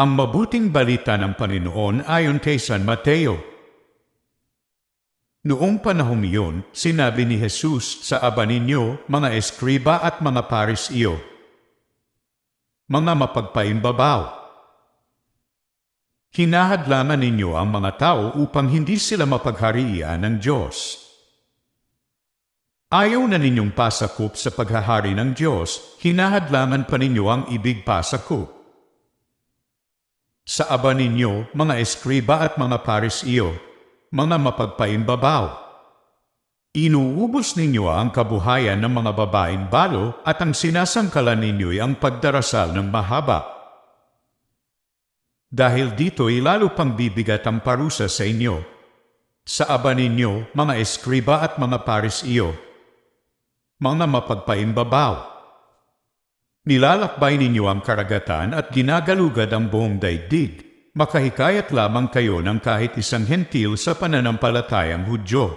Ang mabuting balita ng Panginoon ayon kay San Mateo. Noong panahong iyon, sinabi ni Jesus sa aba ninyo, mga eskriba at mga parisio, mga mapagpaimbabaw. Hinahadlangan ninyo ang mga tao upang hindi sila mapagharian ng Diyos. Ayaw na ninyong pasakop sa paghahari ng Diyos, hinahadlangan pa ninyo ang ibig pasakop. Sa aba ninyo, mga eskriba at mga parisiyo, mga mapagpaimbabaw. Inuubos ninyo ang kabuhayan ng mga babaeng balo at ang sinasangkalan ninyo'y ang pagdarasal ng mahaba. Dahil dito'y lalo pang bibigat ang parusa sa inyo. Sa aba ninyo, mga eskriba at mga parisiyo, mga mapagpaimbabaw. Nilalakbay ninyo ang karagatan at ginagalugad ang buong daigdig. Makahikayat lamang kayo ng kahit isang hentil sa pananampalatayang Hudyo.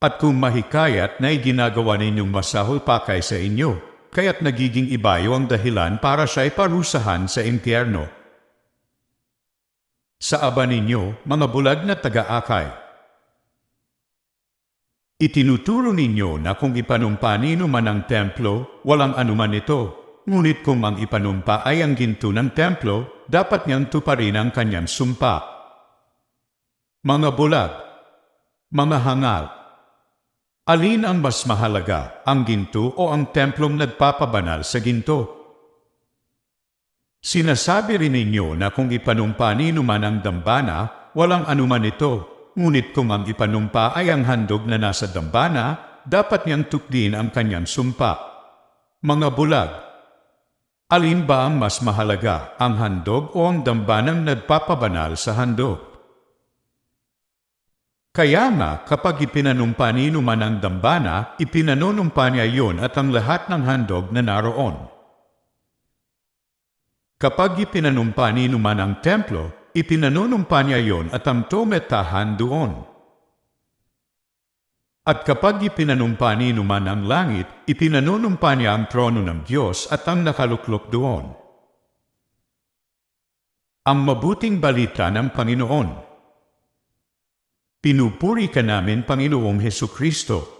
At kung mahikayat na ginagawa ninyong masahol pa kay sa inyo, kaya't nagiging ibayo ang dahilan para siya'y parusahan sa impyerno. Sa aba ninyo, mga bulag na taga-akay, Itinuturo ninyo na kung ipanumpa nino man ang templo, walang anuman ito. Ngunit kung ang ipanumpa ay ang ginto ng templo, dapat niyang tuparin ang kanyang sumpa. Mga bulag, mga hangal, alin ang mas mahalaga, ang ginto o ang templong nagpapabanal sa ginto? Sinasabi rin ninyo na kung ipanumpa nino man ang dambana, walang anuman ito, Ngunit kung ang ipanumpa ay ang handog na nasa dambana, dapat niyang tukdin ang kanyang sumpa. Mga bulag, alin ba ang mas mahalaga, ang handog o ang dambanang nagpapabanal sa handog? Kaya nga, kapag ipinanumpa ni man ang dambana, ipinanunumpa niya yun at ang lahat ng handog na naroon. Kapag ipinanumpa ni man ang templo, ipinanunumpa niya yon at ang tumetahan doon. At kapag ipinanumpa ni naman ang langit, ipinanunumpa niya ang trono ng Diyos at ang nakaluklok doon. Ang mabuting balita ng Panginoon Pinupuri ka namin, Panginoong Heso Kristo,